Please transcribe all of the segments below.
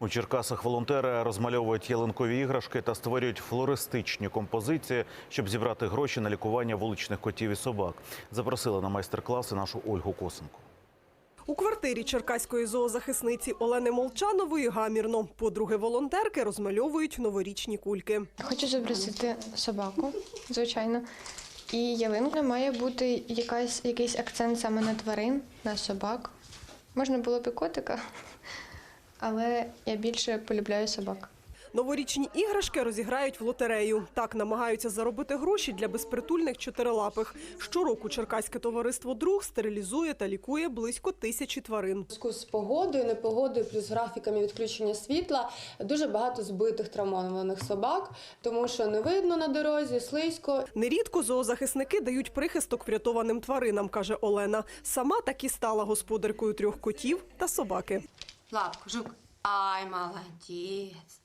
У Черкасах волонтери розмальовують ялинкові іграшки та створюють флористичні композиції, щоб зібрати гроші на лікування вуличних котів і собак. Запросили на майстер-класи нашу Ольгу Косенко. У квартирі черкаської зоозахисниці Олени Молчанової гамірно. Подруги волонтерки розмальовують новорічні кульки. Хочу запросити собаку, звичайно. І ялинка має бути якась, якийсь акцент саме на тварин, на собак. Можна було б і котика, але я більше полюбляю собак. Новорічні іграшки розіграють в лотерею. Так намагаються заробити гроші для безпритульних чотирилапих. Щороку Черкаське товариство Друг стерилізує та лікує близько тисячі тварин. У зв'язку з погодою, непогодою, плюс графіками відключення світла дуже багато збитих травмованих собак, тому що не видно на дорозі, слизько. Нерідко зоозахисники дають прихисток врятованим тваринам, каже Олена. Сама так і стала господаркою трьох котів та собаки. Лапку, жук. Ай, молодець.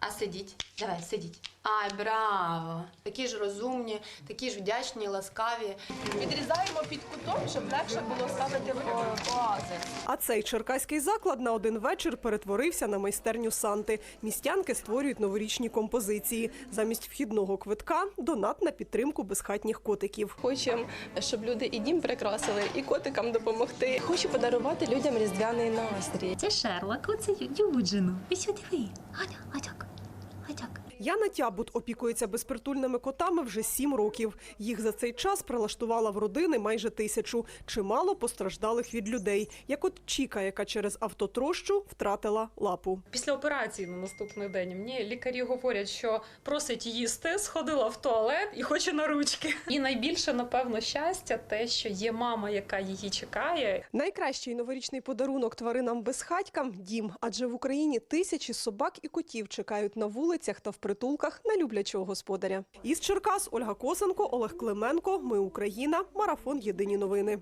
А сидіть? Давай, сидіть. Ай, браво. Такі ж розумні, такі ж вдячні, ласкаві. Відрізаємо під кутом, щоб легше було ставити в оази. А цей черкаський заклад на один вечір перетворився на майстерню Санти. Містянки створюють новорічні композиції. Замість вхідного квитка донат на підтримку безхатніх котиків. Хочемо, щоб люди і дім прикрасили, і котикам допомогти. Хочу подарувати людям різдвяний настрій. Це Шерлок, оце Юджину. Ось сюди ви. Гадя, гадяк, гадяк. Яна Тябут опікується безпритульними котами вже сім років. Їх за цей час прилаштувала в родини майже тисячу. Чимало постраждалих від людей, як от Чіка, яка через автотрощу втратила лапу. Після операції на наступний день мені лікарі говорять, що просить їсти, сходила в туалет і хоче на ручки. І найбільше, напевно, щастя, те, що є мама, яка її чекає, Найкращий новорічний подарунок тваринам безхатькам – дім. Адже в Україні тисячі собак і котів чекають на вулицях та в притулках на люблячого господаря. Із Черкас Ольга Косенко, Олег Клименко. Ми Україна. Марафон. Єдині новини.